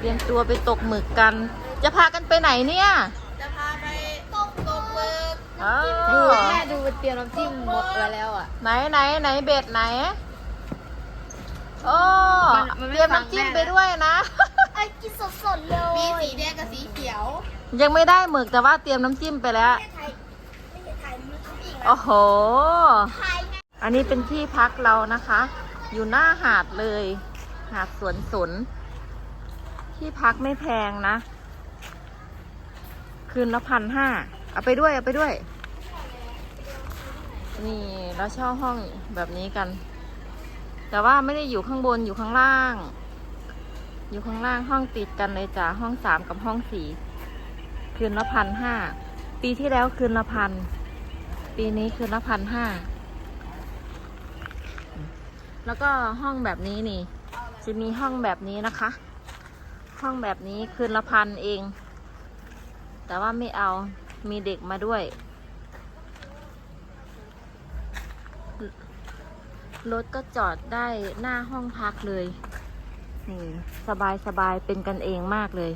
เตรียมตัวไปตกหมึกกัน จะพากันไปไหนเนี่ย จะพาไปตกตกหมึกอ๋อดูแม่ดูมันเตรียมน้ำจิ้มหมดไว้แล้วอะ ไหนไหนไหนเบ็ดไหน โอ้มันมันไม่เตรียมฟังน้ำจิ้มแม่นะ ไปด้วยนะ ไอ้กินสดๆเลยมีสีแดงกับสีเขียว ยังไม่ได้หมึกแต่ว่าเตรียมน้ำจิ้มไปแล้ว ไม่ใช่ไทยไม่ใช่ไทยมันเขาอีกโอ้โห ไทยไงอันนี้เป็นที่พักเรานะคะ อยู่หน้าหาดเลย หาดสวนสน ที่พักไม่แพงนะ คืนละพันห้า เอาไปด้วยเอาไปด้วย นี่เราเช่าห้องแบบนี้กัน แต่ว่าไม่ได้อยู่ข้างบนอยู่ข้างล่าง อยู่ข้างล่างห้องติดกันเลยจ้ะห้องสามกับห้องสี่คืนละพันห้า ปีที่แล้วคืนละพัน ปีนี้คืนละพันห้า แล้วก็ห้องแบบนี้นี่ จะมีห้องแบบนี้นะคะ ห้องแบบนี้คืนละพันเอง แต่ว่าไม่เอามีเด็กมาด้วย รถก็จอดได้หน้าห้องพักเลย นี่สบายสบายเป็นกันเองมากเลย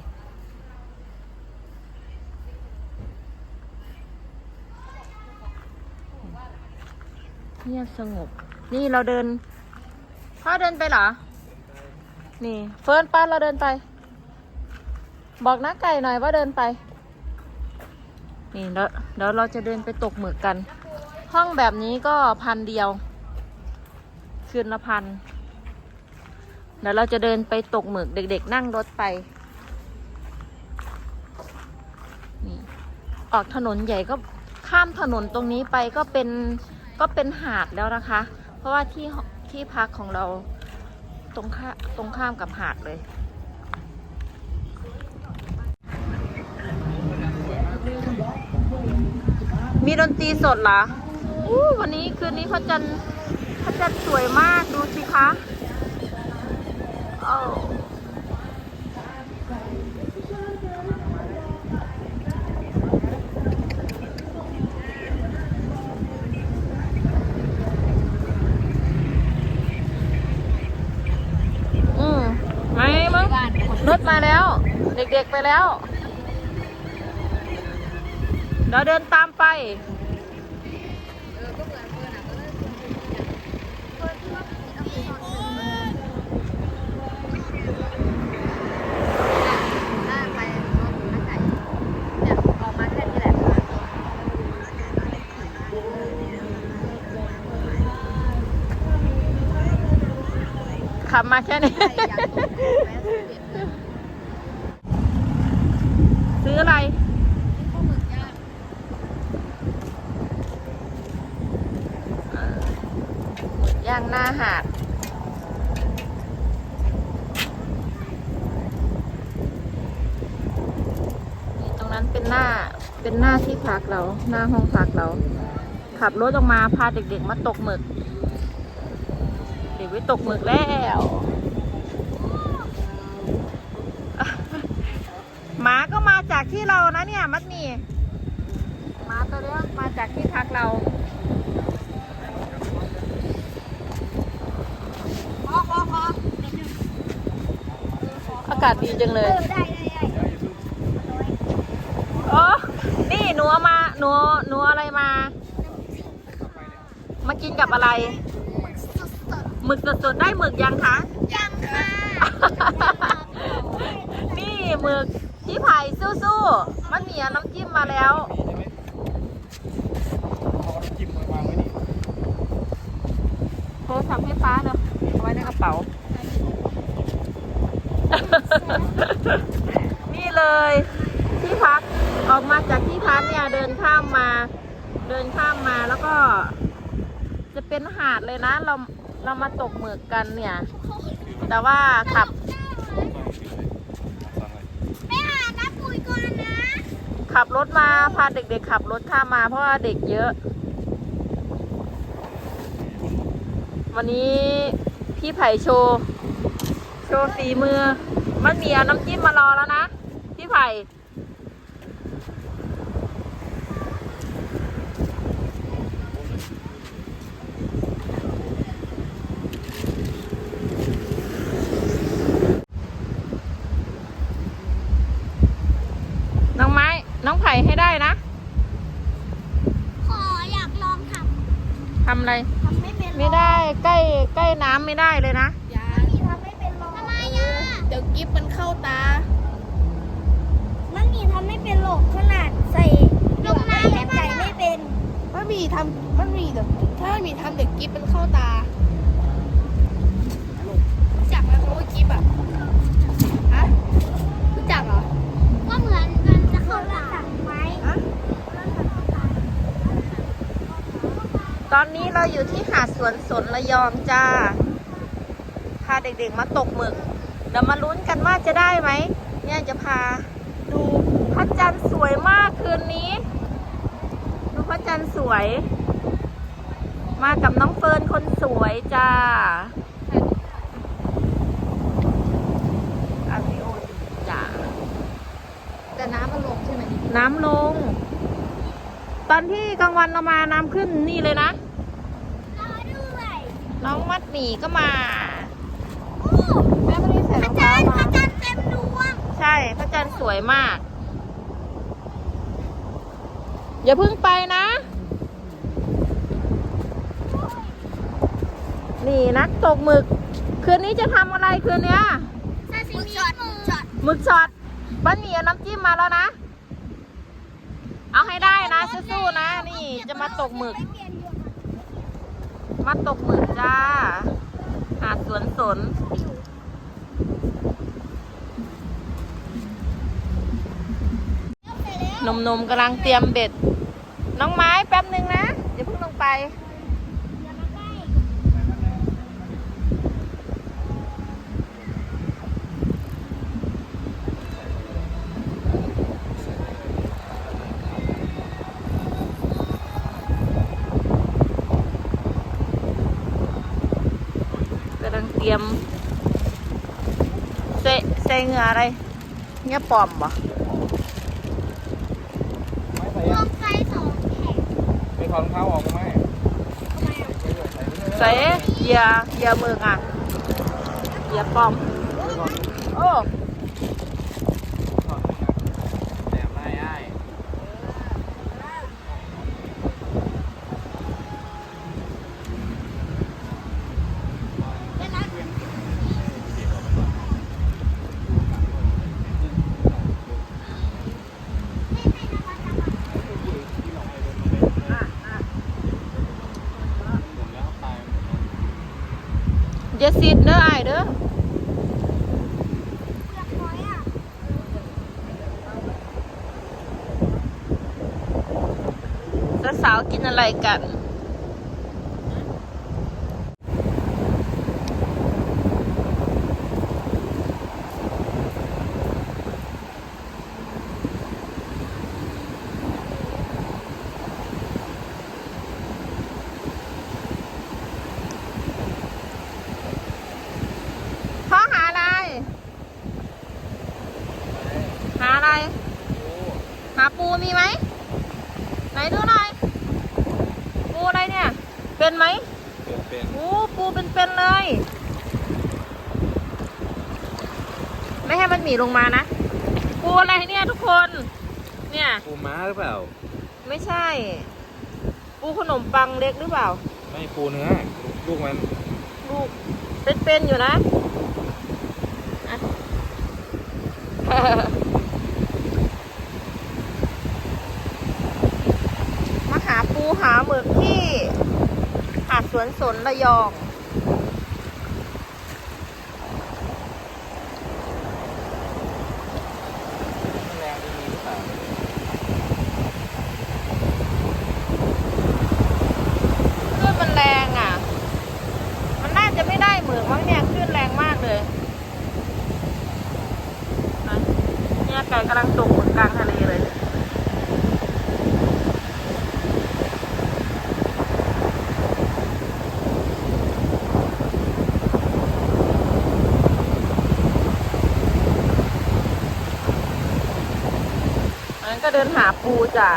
เงียบสงบ นี่เราเดินพ่อเดินไปเหรอ นี่ เฟิร์นป้าเราเดินไป บอกน้าไก่หน่อยว่าเดินไป นี่เดี๋ยวเดี๋ยวเราจะเดินไปตกหมึกกัน ห้องแบบนี้ก็พันเดียว คืนละพัน เดี๋ยวเราจะเดินไปตกหมึกเด็กๆ นั่งรถไป นี่ออกถนนใหญ่ก็ข้ามถนนตรงนี้ไปก็เป็นก็เป็นหาดแล้วนะคะ เพราะว่าที่ที่พักของเราตรงข้าตรงข้ามกับหาดเลย มีดนตรีสดเหรออู้วันนี้คืนนี้พระจันทร์พระจันทร์สวยมากดูสิคะโอ้อืมไม่มั้งนคนรถมาแล้ว เด็กๆไปแล้ว เดี๋ยวเดินตามไปออกมาแค่นี้แหละขับมาแค่นี้ ซื้ออะไร ย่างหน้าหาดนี่ตรงนั้นเป็นหน้าเป็นหน้าที่พักเรา หน้าห้องพักเรา ขับรถออกมาพาเด็กๆมาตกหมึก เด็กไปตกหมึกแล้วหมาก็มาจากที่เรานะเนี่ย มัดหมี่หมาตัวเนี้ยมาจากที่พักเรา พอพอพอ อากาศดีจังเลเอยอได้ได้ได้โอ้ นี่หนูเอามาหนูหนูอะไรมา มากินกับอะไร หมึกสดๆ ได้หมึกยังคะ ยังค่ะ นี่หมึกที่ไผ่สู้ๆ มันมีน้ำจิ้มมาแล้วโทรศัพท์ให้ป้าเนาะเอาไว้ในกระเป๋า นี่เลยที่พักออกมาจากที่พักเนี่ยเดินข้ามมา เดินข้ามมาแล้วก็ จะเป็นหาดเลยนะ เราเรามาตกหมึกกันเนี่ย แต่ว่าขับไปหาน้ำปุ๋ยก่อนนะ ขับรถมาพาเด็กๆขับรถข้ามมาเพราะว่าเด็กเยอะ วันนี้พี่ไผ่โชว์ โชว์ฝีมือ มันมีเน้ำจิ้มมารอแล้วนะ พี่ไผ่น้องไม้ น้องไผ่ให้ได้นะ ขออยากลองทำทำอะไรทำไม่เป็นไม่ได้ใกล้ใกล้น้ำไม่ได้เลยนะ ดี๋ยวกิฟมันเข้าตา มันมีทำไม่เป็นหรอกขนาดใส่ลงน้ำไม่ใส่ไม่เป็นมันมีทำมันมีเดี๋ยวถ้ามันมีทำเดี๋ยวกิฟมันเข้าตารู้จักไหมคำว่ากิฟอะฮะรู้จักเหรอก็เหมือนกันจะเข้าตาไหมฮะตอนนี้เราอยู่ที่หาดสวนสนระยองจ้าพาเด็กๆมาตกหมึก เดี๋ยวมาลุ้นกันว่าจะได้ไหมเนี่ยจะพาดูพระจันทร์สวยมากคืนนี้ ดูพระจันทร์สวย มากับน้องเฟิร์นคนสวยจ้าอาริโอจ้าแต่น้ำมันลงใช่ไหมน้ำลง ตอนที่กลางวันเรามาน้ำขึ้นนี่เลยนะรอด้วย น้องมัดหมี่ก็มา ช่ พระจันทร์สวยมาก อย่าเพิ่งไปนะ นี่นักตกหมึก คืนนี้จะทำอะไรคืนเนี้ยซาซิมิช็อตช็อตหมึกช็อตบ้านหมี่เอาน้ำจิ้มมาแล้วนะ เอาให้ได้นะสู้ๆนะ นี่จะมาตกหมึกไม่เปลี่ยนอยู่ค่ะมาตกหมึกจ้า หาดสวนสน ไปแล้ว หนมๆกำลังเตรียมเบ็ด น้องไม้แป๊บหนึ่งนะอย่าเพิ่งลงไปอย่ามาใกล้กำลังเตรียมเซเซเหงืออะไรเงี้ยปลอมบ่ รวมไฟสองแข็ง ไป ถอดรองเท้าออกไหมทำไมอะใส่เหยื่อเหยื่อมืออะเหยื่อปลอม โอ้ ถอดแหนมได้ไอ้ เวลา อย่าสิดเด้อไอเด้อสาวๆกินอะไรกัน พ่อหาอะไร หาอะไร หาปูมีไหม ไหนดูหน่อย ปูอะไรเนี่ย เป็นไหมเป็นเป็นโอ้ปูเป็นๆเลย ไม่ให้มันหมีลงมานะ ปูอะไรเนี่ยทุกคน เนี่ย ปูม้าหรือเปล่า ไม่ใช่ ปูขนมปังเล็กหรือเปล่า ไม่ปูเนื้อลูกมันลูกเป็นๆอยู่นะอะ มาหาปูหาหมึกที่หาดสว นระยอง แรงดีหรือเปล่า คลื่นมันแรงอะ มันน่าจะไม่ได้หมึกมั้งเนี่ยคลื่นแรงมากเลยนะเนี่ยไก่กำลังตกหมึกกลางทะเลเลย อันนั้นก็ เดินหาปูจ้ะ